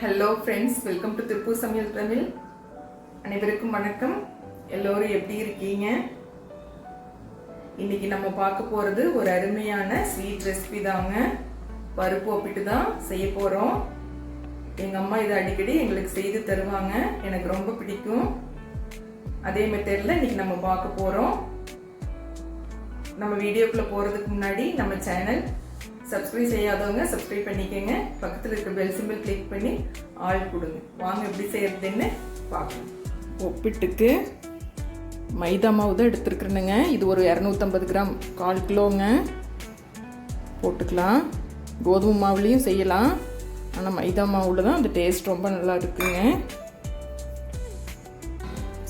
Hello friends welcome to Tiruppur Samayal Tamil அனைவருக்கும் வணக்கம். எல்லோரும் எப்படி இருக்கீங்க? இன்னைக்கு நம்ம பார்க்க போகிறது ஒரு அருமையான ஸ்வீட் ரெசிபி தாங்க. பருப்பு ஒப்பிட்டு தான் செய்ய போகிறோம் எங்கள் அம்மா இதை அடிக்கடி எங்களுக்கு செய்து தருவாங்க. எனக்கு ரொம்ப பிடிக்கும். அதே மெத்தடில் இன்னைக்கு நம்ம பார்க்க போகிறோம் நம்ம வீடியோக்குள்ளே போகிறதுக்கு முன்னாடி நம்ம சேனல் சப்ஸ்கிரைப் செய்யாதவங்க சப்ஸ்கிரைப் பண்ணிக்கோங்க. பக்கத்தில் இருக்க பெல் சிம்பிள் கிளிக் பண்ணி ஆள் கொடுங்க. வாங்க எப்படி செய்யறதுன்னு பார்க்கணும் ஒப்பிட்டுக்கு மைதா மாவு தான் எடுத்துருக்குறேனுங்க. இது ஒரு இரநூத்தம்பது கிராம். கால் கிலோங்க. போட்டுக்கலாம். கோதுமை மாவுலேயும் செய்யலாம். ஆனால் மைதா மாவில் தான் அந்த டேஸ்ட் ரொம்ப நல்லா இருக்குங்க.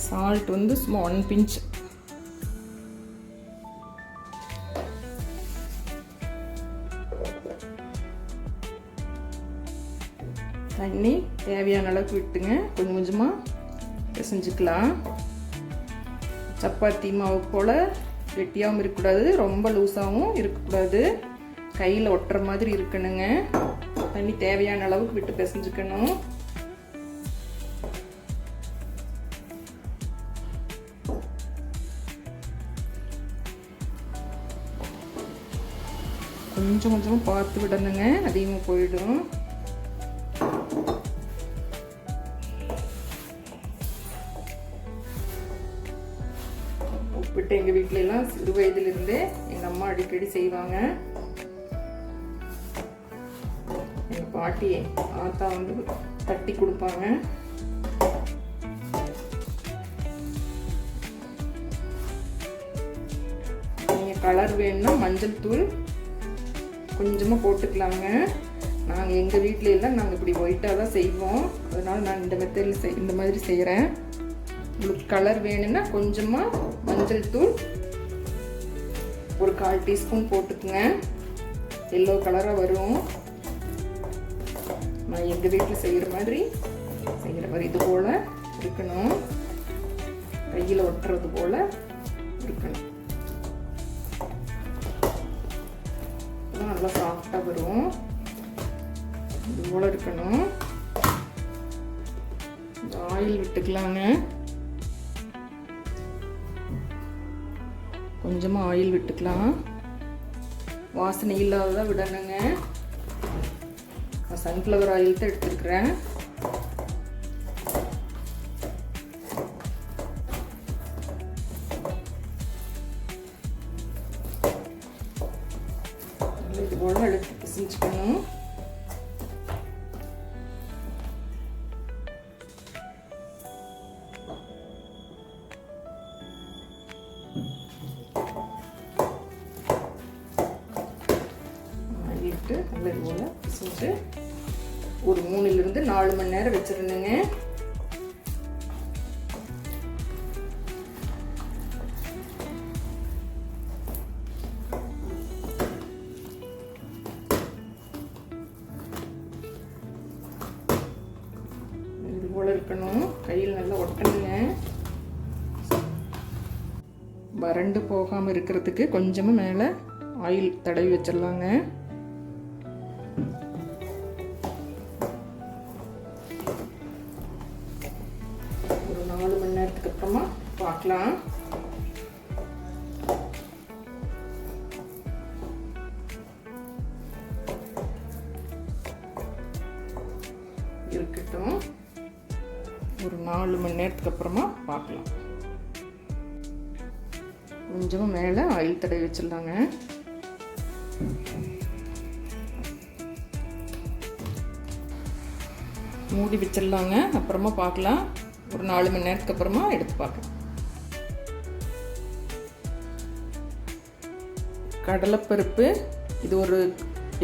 சால்ட் வந்து சும்மா ஒன் பிஞ்ச் தேவையான அளவுக்கு விட்டுங்க. கொஞ்சம் கொஞ்சமாக பிசைஞ்சுக்கலாம். சப்பாத்தி மாவு போல் கெட்டியாகவும் இருக்கக்கூடாது ரொம்ப லூஸாகவும் இருக்கக்கூடாது. கையில் ஒட்டுற மாதிரி இருக்கணுங்க. தண்ணி தேவையான அளவுக்கு விட்டு பிசைஞ்சுக்கணும். கொஞ்சம் கொஞ்சமாக பார்த்து விடணுங்க. அதிகமாக போயிடும். எல்லாம் சிறு வயதிலிருந்தே எங்கள் அம்மா அடிக்கடி செய்வாங்க. எங்கள் பாட்டி ஆத்தா வந்து தட்டி கொடுப்பாங்க. நீங்கள் கலர் வேணும்னா மஞ்சள் தூள் கொஞ்சமாக போட்டுக்கலாங்க. நாங்கள் எங்கள் வீட்டில எல்லாம் நாங்கள் இப்படி ஒயிட்டாக தான் செய்வோம். அதனால் நான் இந்த மெத்தடில் செய் இந்த மாதிரி செய்கிறேன் உங்களுக்கு கலர் வேணும்னா கொஞ்சமாக மஞ்சள் தூள் ஒரு கால் டீஸ்பூன் போட்டுக்குங்க. எல்லோ கலராக வரும். நான் எங்கள் வீட்டில் செய்கிற மாதிரி செய்கிற மாதிரி இது போல் இருக்கணும். கையில் ஒட்டுறது போல் இருக்கணும். நல்லா சாஃப்டாக வரும். இது போல் இருக்கணும். ஆயில் விட்டுக்கலாங்க. கொஞ்சமாக ஆயில் விட்டுக்கலாம். வாசனை இல்லாததாக விடணுங்க. நான் சன்ஃப்ளவர் ஆயில் தான் எடுத்துருக்குறேன். இருக்கணும் கையில் நல்லா ஒட்டணுங்க. வறண்டு போகாமல் இருக்கிறதுக்கு கொஞ்சமாக மேலே ஆயில் தடவி வச்சிடலாங்க. ஒரு நாலு மணி நேரத்துக்கு அப்புறமா பார்க்கலாம். கொஞ்சம் மேலே ஆயில் தடவி வச்சிடலாங்க. மூடி வச்சிடலாங்க. அப்புறமா பார்க்கலாம். ஒரு நாலு மணி நேரத்துக்கு அப்புறமா எடுத்து பார்க்கலாம். கடலைப்பருப்பு இது ஒரு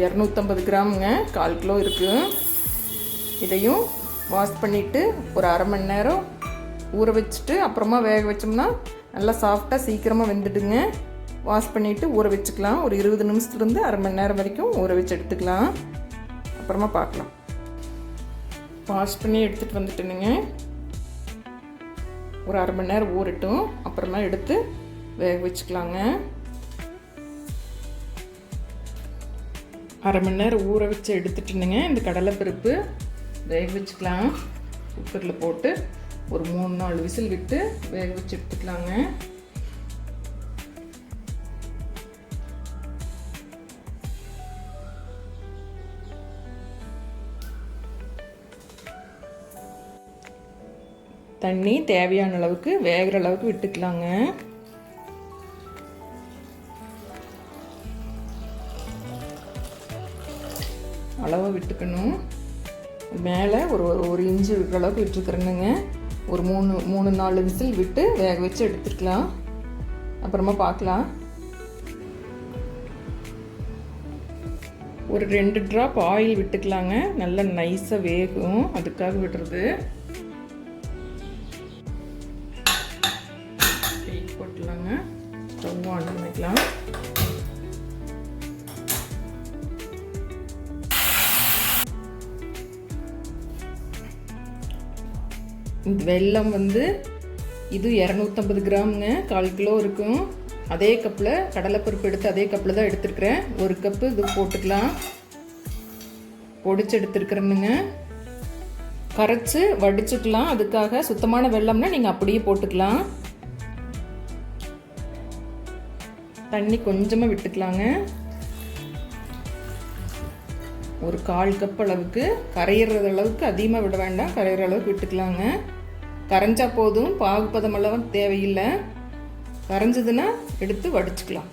இரநூத்தம்பது கிராமுங்க. கால் கிலோ இருக்குது இதையும் வாஷ் பண்ணிவிட்டு ஒரு அரை மணி நேரம் ஊற வச்சுட்டு அப்புறமா வேக வச்சோம்னா நல்லா சாஃப்டாக சீக்கிரமாக வெந்துடுங்க. வாஷ் பண்ணிவிட்டு ஊற வச்சுக்கலாம். ஒரு இருபது நிமிஷத்துலேருந்து அரை மணி நேரம் வரைக்கும் ஊற வச்சு எடுத்துக்கலாம். அப்புறமா பார்க்கலாம். வாஷ் பண்ணி எடுத்துகிட்டு வந்துட்டேனுங்க. ஒரு அரை மணி நேரம் ஊறட்டும். அப்புறமா எடுத்து வேக வச்சுக்கலாங்க. அரை மணி நேரம் ஊற வச்சு எடுத்துட்டுனுங்க. இந்த கடலைப்பருப்பு வேக வச்சுக்கலாம் குக்கரில் போட்டு ஒரு மூணு நாலு விசில் விட்டு வேக வச்சு எடுத்துக்கலாங்க. தண்ணி தேவையான அளவுக்கு வேகிற அளவுக்கு விட்டுக்கலாங்க. அளவாக விட்டுக்கணும். மேலே ஒரு ஒரு இன்ச்சு அளவுக்கு விட்டுருக்குறேனுங்க. ஒரு மூணு மூணு நாலு விசில் விட்டு வேக வச்சு எடுத்துக்கலாம். அப்புறமா பார்க்கலாம். ஒரு ரெண்டு ட்ராப் ஆயில் விட்டுக்கலாங்க. நல்லா நைஸாக வேகும். அதுக்காக விடுறது. வெல்லம் வந்து இது இரநூத்தம்பது கிராம்ங்க கால் கிலோ இருக்கும். அதே கப்பில் கடலைப்பருப்பு எடுத்து அதே கப்பில் தான் எடுத்துருக்குறேன். ஒரு கப்பு இது போட்டுக்கலாம். பொடிச்சு எடுத்துருக்குறேனுங்க. கரைச்சி வடிச்சுக்கலாம். அதுக்காக சுத்தமான வெள்ளம்னா நீங்கள் அப்படியே போட்டுக்கலாம். தண்ணி கொஞ்சமாக விட்டுக்கலாங்க. ஒரு கால் கப் அளவுக்கு கரையிறது அளவுக்கு அதிகமாக விட வேண்டாம். கரையிற அளவுக்கு விட்டுக்கலாங்க. கரைஞ்சா போதும். பாகுபதம் அளவு தேவையில்லை. கரைஞ்சதுன்னா எடுத்து வடிச்சுக்கலாம்.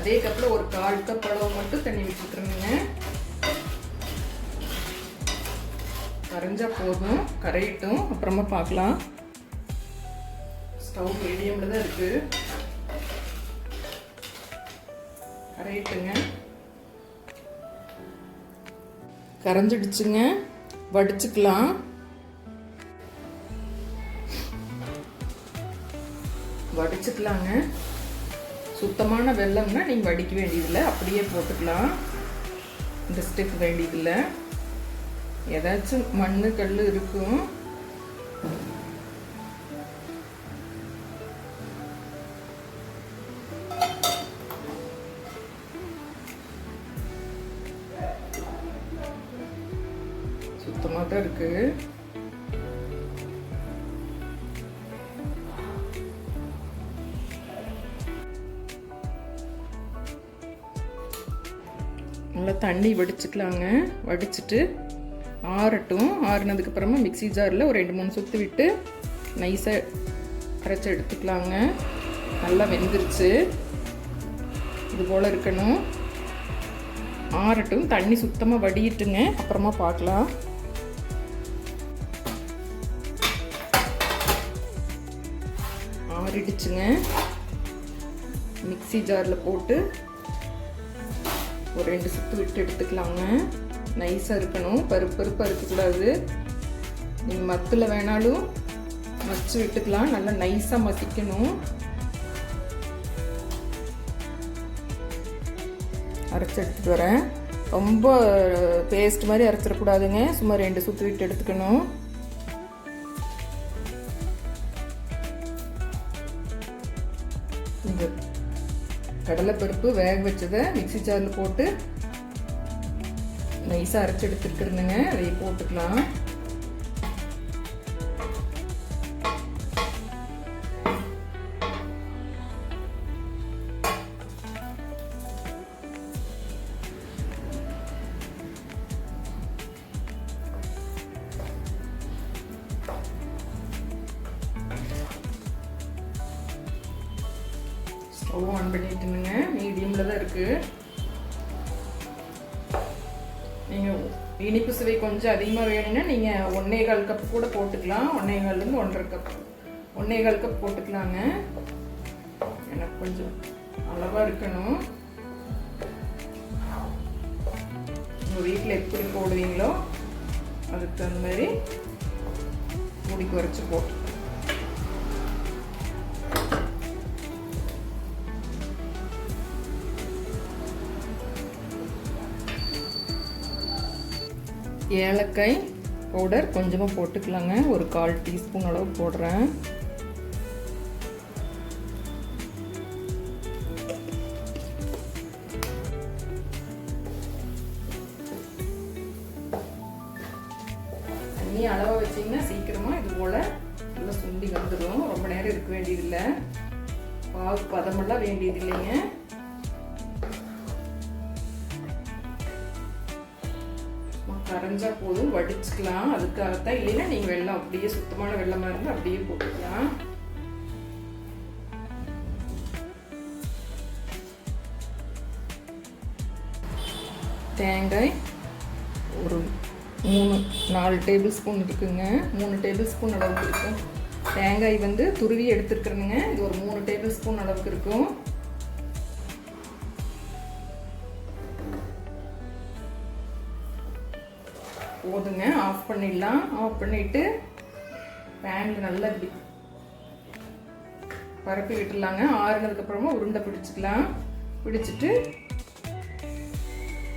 அதே கப்பில் ஒரு கால் கப் அளவு மட்டும் தண்ணி விட்டுருங்க கரைஞ்சா போதும். கரையிட்டும். அப்புறமா பார்க்கலாம். ஸ்டவ் மீடியமில் தான் இருக்குது கரையிட்டுங்க. கரைஞ்சிடுச்சுங்க. வடிச்சுக்கலாம். வடிச்சுக்கலாங்க. சுத்தமான வெள்ளம்னா நீங்கள் வடிக்க வேண்டியதில்லை. அப்படியே போட்டுக்கலாம். இந்த ஸ்டெப் வேண்டியதில்லை. ஏதாச்சும் மண் கல் இருக்கும். தான் இருக்குது நல்லா தண்ணி வடிச்சுக்கலாங்க. வடிச்சிட்டு ஆறட்டும். ஆறுனதுக்கப்புறமா மிக்சி ஜாரில் ஒரு ரெண்டு மூணு சுற்று விட்டு நைஸாக அரைச்சி எடுத்துக்கலாங்க. நல்லா வெந்துருச்சு. இது போல் இருக்கணும். ஆறட்டும். தண்ணி சுத்தமாக வடிட்டுங்க அப்புறமா பார்க்கலாம். ஆறிடுச்சுங்க மிக்சி ஜாரில் போட்டு ஒரு ரெண்டு சுத்து விட்டு எடுத்துக்கலாங்க. நைஸாக இருக்கணும். பருப்பு பருப்பாக இருக்கக்கூடாது. நீங்கள் மத்தில் வேணாலும் மச்சு விட்டுக்கலாம். நல்லா நைஸாக மசிக்கணும். அரைச்சி எடுத்துகிட்டு வரேன். ரொம்ப பேஸ்ட் மாதிரி அரைச்சிடக்கூடாதுங்க. சும்மா ரெண்டு சுற்று விட்டு எடுத்துக்கணும். கடலைப்பருப்பு வேக வச்சதை மிக்சி ஜாரில் போட்டு நைஸாக அரைச்சி எடுத்துருக்குறேனுங்க. அதை போட்டுக்கலாம். ஒன்றே கால் கப் போட்டுக்கலாங்க. எனக்கு கொஞ்சம் அளவாக இருக்கணும். உங்கள் வீட்டில் எப்படி போடுவீங்களோ அதுக்கு தகுந்த மாதிரி முடிக்கு குறைச்சி போட்டு ஏலக்காய் பவுடர் கொஞ்சமாக போட்டுக்கலாங்க. ஒரு கால் டீஸ்பூன் அளவு போடுறேன். தண்ணி அளவாக வச்சிங்கன்னா சீக்கிரமாக இது போல் நல்லா சுண்டி வந்துடும் ரொம்ப நேரம் இருக்க வேண்டியதில்லை. பாவு பதமெல்லாம் வேண்டியது இல்லைங்க. கரைஞ்சா போதும். வடிச்சுக்கலாம். அதுக்காகத்தான் இல்லைன்னா நீங்கள் வெள்ளம் அப்படியே சுத்தமான வெள்ளமாக இருந்தால் அப்படியே போட்டுக்கலாம். தேங்காய் நாலு டேபிள் ஸ்பூன் இருக்குதுங்க மூணு டேபிள் ஸ்பூன் அளவுக்கு இருக்கும். தேங்காய் வந்து துருவி எடுத்துருக்குறேங்க இது ஒரு மூணு டேபிள் ஸ்பூன் அளவுக்கு இருக்கும். போதுங்க. ஆஃப் பண்ணிடலாம். ஆஃப் பண்ணிட்டு பேனில் நல்லா இப்படி பரப்பி விட்டுடலாங்க. ஆறுனதுக்கு அப்புறமா உருண்டை பிடிச்சிக்கலாம். பிடிச்சிட்டு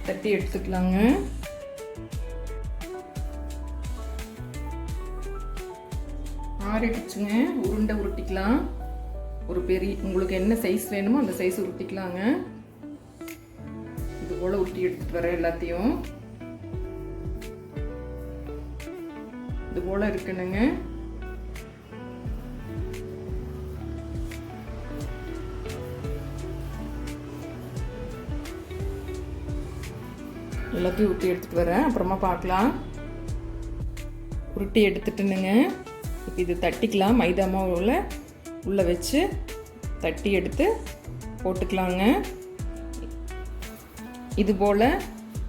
தட்டி எடுத்துக்கலாங்க. ஆறிடுச்சுங்க உருண்டை உருட்டிக்கலாம். ஒரு பெரிய உங்களுக்கு என்ன சைஸ் வேணுமோ அந்த சைஸ் உருட்டிக்கலாங்க. இது போல் உருட்டி எடுத்துட்டு வரேன் எல்லாத்தையும். இது போல் இருக்கணுங்க. எல்லாத்தையும் உருட்டி எடுத்துட்டு வரேன். அப்புறமா பார்க்கலாம். உருட்டி எடுத்துட்டுனுங்க. இப்போ இது தட்டிக்கலாம். மைதா மாவில் உள்ளே வச்சு தட்டி எடுத்து போட்டுக்கலாங்க. இது போல்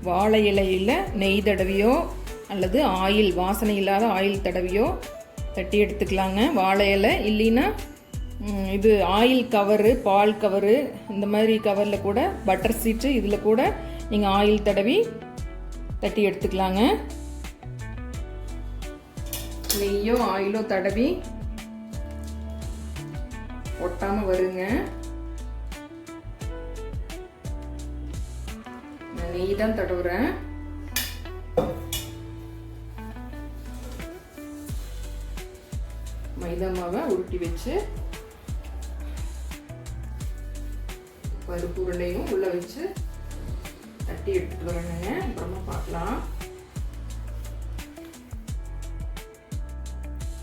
வாழை இலையில் நெய் தடவியோ அல்லது ஆயில் வாசனை இல்லாத ஆயில் தடவியோ தட்டி எடுத்துக்கலாங்க. வாழை இலை இல்லைன்னா இது ஆயில் கவரு பால் கவரு இந்த மாதிரி கவரில் கூட பட்டர் சீட்டு இதில் கூட நீங்கள் ஆயில் தடவி தட்டி எடுத்துக்கலாங்க. நெய்யோ ஆயிலோ தடவி ஒட்டாம வருங்க. நான் நெய் தான் தடவுறேன். மைதா மாவை உருட்டி வச்சு பருப்பு உருண்டையும் உள்ள வச்சு தட்டி எடுத்துட்டு வரணுங்க அப்புறமா பார்க்கலாம்.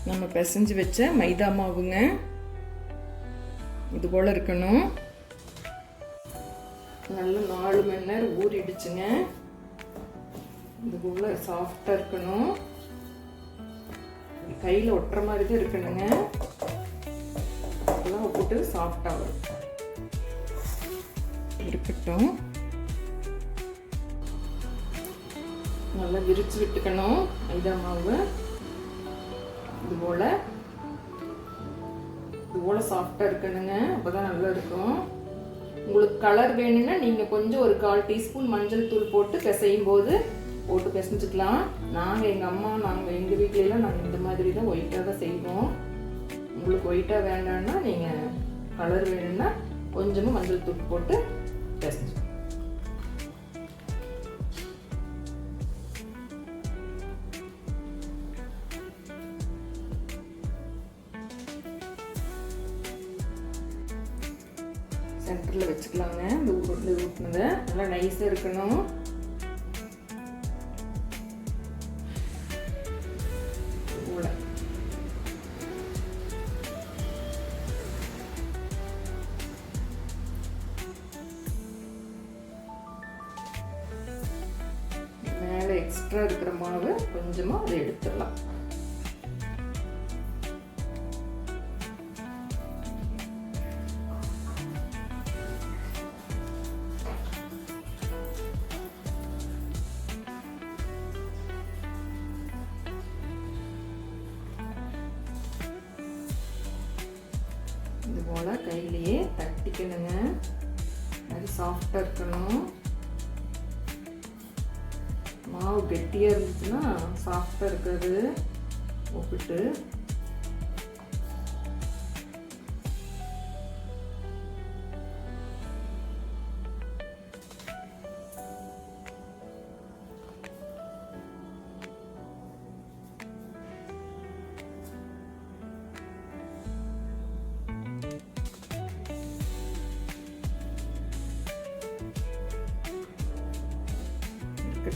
நம்ம பிசைஞ்சு வச்ச மைதா மாவுங்க. இது போல் இருக்கணும். நல்ல நாலு மணி நேரம் ஊறிடுச்சுங்க. இது போல் சாஃப்டாக இருக்கணும். கையில் ஒட்டுற மாதிரி தான் இருக்கணுங்க அதெல்லாம் போட்டு சாஃப்டாக வரும். இருக்கட்டும். நல்லா விரிச்சு விட்டுக்கணும் மைதா மாவு. இது போல். இது போல் சாஃப்டாக இருக்கணுங்க. அப்போ தான் நல்லா இருக்கும். உங்களுக்கு கலர் வேணும்னா நீங்கள் கொஞ்சம் ஒரு கால் டீஸ்பூன் மஞ்சள் தூள் போட்டு பிசையும் போது போட்டு பிசைஞ்சுக்கலாம். நாங்கள் எங்கள் அம்மா நாங்கள் எங்கள் வீட்லலாம் நாங்கள் இந்த மாதிரி தான் ஒயிட்டாக தான் செய்வோம். உங்களுக்கு ஒயிட்டாக வேண்டாம்னா நீங்கள் கலர் வேணும்னா கொஞ்சமாக மஞ்சள் தூள் போட்டு பிசைஞ்சுக்கலாம். நைஸாக போல் கையிலேயே தட்டிக்கணுங்க. அது சாஃப்டாக இருக்கணும். மாவு கெட்டியாக இருந்துச்சுன்னா சாஃப்டாக இருக்காது. ஒப்பிட்டு.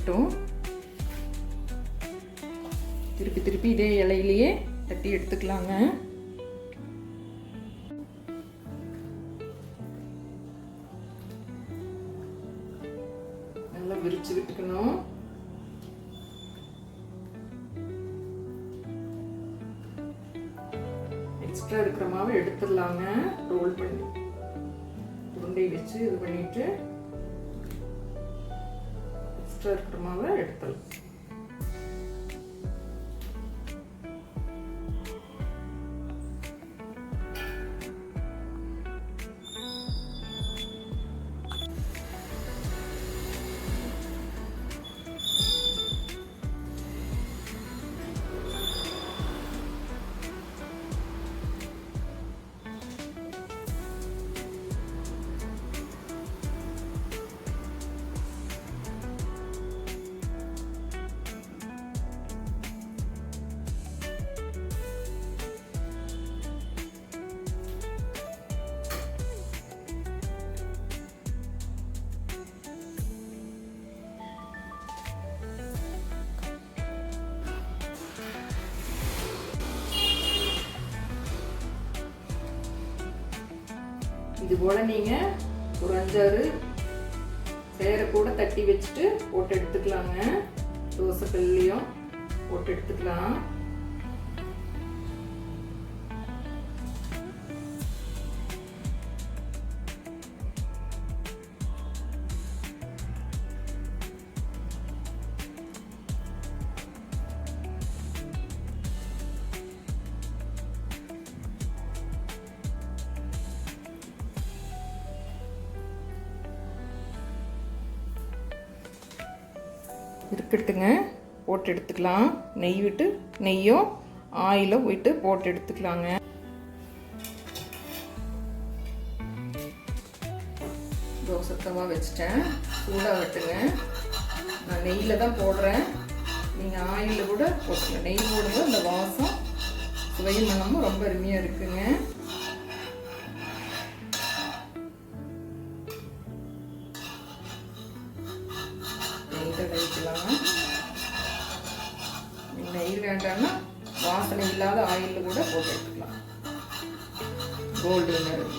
இருக்கட்டும் திருப்பி திருப்பி இதே இலையிலேயே தட்டி எடுத்துக்கலாங்க. நல்லா விரிச்சு விட்டுக்கணும். எக்ஸ்ட்ரா இருக்கிற மாதிரி எடுத்துடலாங்க. ரோல் பண்ணி உருண்டை வச்சு இது பண்ணிட்டு எக்ஸ்ட்ரா இருக்கிற மாவை எடுத்துடலாம் இது போல் நீங்கள் ஒரு அஞ்சாறு சேரை கூட தட்டி வச்சுட்டு போட்டு எடுத்துக்கலாங்க. தோசைக்கல்லையும் போட்டு எடுத்துக்கலாம். இருக்கட்டுங்க. போட்டு எடுத்துக்கலாம். நெய் விட்டு நெய்யும் ஆயிலும் போயிட்டு போட்டு எடுத்துக்கலாங்க. தோசை தவா வச்சுட்டேன். சூடாக விட்டுங்க நான் நெய்யில் தான் போடுறேன். நீங்கள் ஆயிலில் கூட போட்டுங்க நெய் போடுங்க அந்த வாசம் சுவையும் மனமும் ரொம்ப அருமையாக இருக்குங்க. வேண்டாம்னா வாசனை இல்லாத ஆயிலில் கூட போட்டு எடுத்துக்கலாம். கோல்டு ஸ்டவ்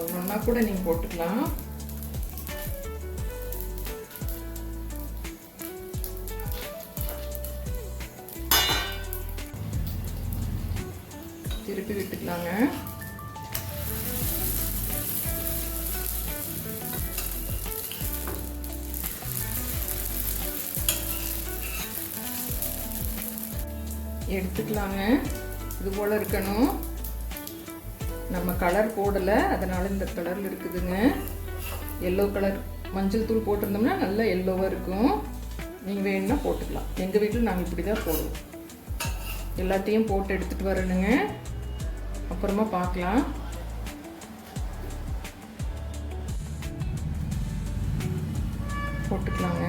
ஒன்று ஒன்றா கூட நீங்கள் போட்டுக்கலாம். திருப்பி விட்டுக்கலாங்க. எடுத்துக்கலாங்க. இது போல் இருக்கணும். நம்ம கலர் போடலை அதனால் இந்த கலரில் இருக்குதுங்க. எல்லோ கலர் மஞ்சள் தூள் போட்டிருந்தோம்னா நல்லா எல்லோவாக இருக்கும். நீங்கள் வேணும்னா போட்டுக்கலாம். எங்கள் வீட்டில் நாங்கள் இப்படி தான் போடுவோம். எல்லாத்தையும் போட்டு எடுத்துகிட்டு வரணுங்க. அப்புறமா பார்க்கலாம். போட்டுக்கலாங்க.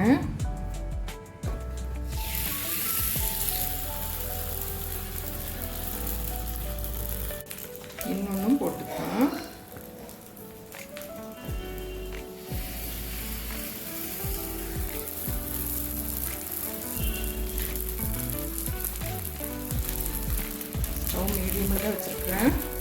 ஸ்டவ் மீடியமில்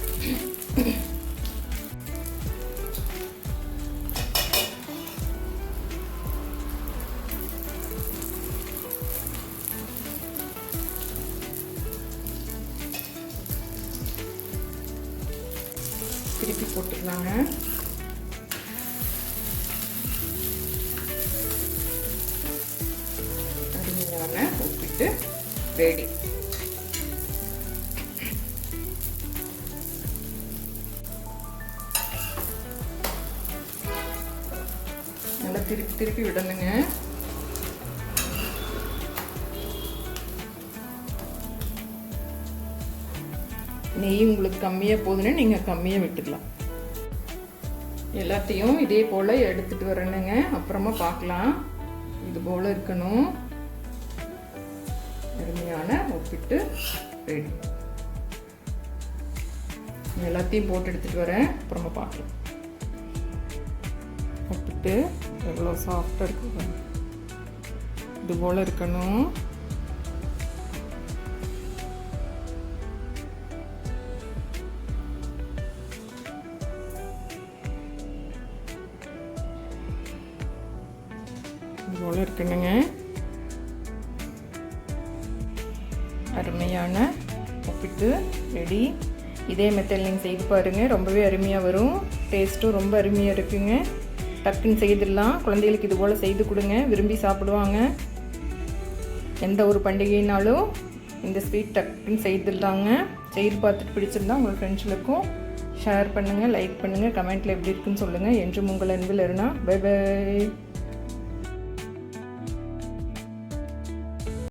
திருப்பி திருப்பி விடணுங்க. நெய் உங்களுக்கு கம்மியாக போகுதுன்னா நீங்கள் கம்மியாக விட்டுக்கலாம். எல்லாத்தையும் இதே போல் எடுத்துட்டு வரணுங்க. அப்புறமா பார்க்கலாம். இது போல் இருக்கணும். அருமையான ஒப்பிட்டு ரெடி. எல்லாத்தையும் போட்டு எடுத்துட்டு வரேன். அப்புறமா பார்க்கலாம். ஒப்பிட்டு எவ்வளோ சாஃப்டாக இருக்குது இது போல் இருக்கணும். இது போல் இருக்கணுங்க. அருமையான ஒப்பிட்டு ரெடி இதே மெத்தட் நீங்கள் செய்து பாருங்கள் ரொம்பவே அருமையாக வரும். டேஸ்ட்டும் ரொம்ப அருமையாக இருக்குங்க. டக்குன்னு செய்திடலாம். குழந்தைகளுக்கு இது போல் செய்து கொடுங்க. விரும்பி சாப்பிடுவாங்க. எந்த ஒரு பண்டிகைனாலும் இந்த ஸ்வீட் டக்குன்னு செய்திடலாங்க. செய்து பார்த்துட்டு பிடிச்சிருந்தா உங்கள் ஃப்ரெண்ட்ஸுகளுக்கும் ஷேர் பண்ணுங்கள் லைக் பண்ணுங்கள் கமெண்ட்டில் எப்படி இருக்குன்னு சொல்லுங்கள் என்றும் உங்கள் அன்பில் இருந்தால் பை பை